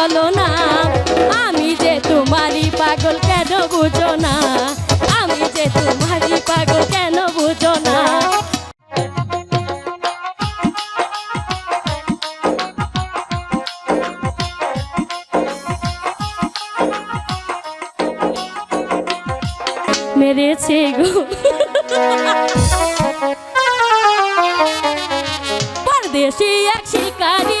চলো না। আমি যে তোমারই পাগল কেন বুঝো না? আমি যে তোমারই পাগল কেন বুঝো না? মেরেছে গো। পরদেশি এক শিকারী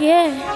yeah.